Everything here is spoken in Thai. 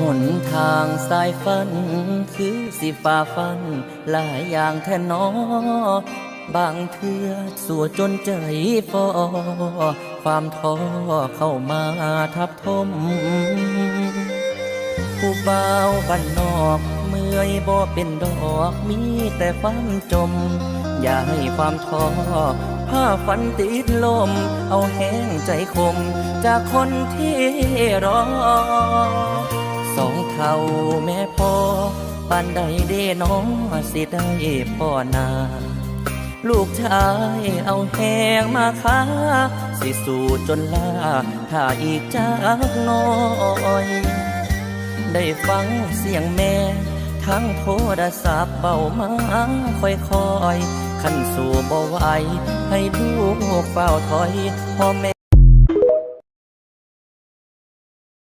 หนทางสายฝัน คือสิฝ่าฟัน หลายอย่างแท่นอบางเทือสัวจนใจฟอความท้อเข้ามาทับทม ผู้เบาบ้านนอกเมื่อยบ่เป็นดอกมีแต่ความจม อย่าให้ความท้อผ้าฝันติดลม เอาแห้งใจคม จากคนที่รอสอง เท่าแม่พ่อปานใดเด้น้องสิได้พ่อนา ลูกชายเอาแหงมาค้า สิสู่จนลาถ้าอีกจากน้อย ได้ฟังเสียงแม่ทั้งโทรศัพท์เบามาค่อยๆขันสู่บ่ไหวให้ลูกเฝ้าถอยพ่อแม่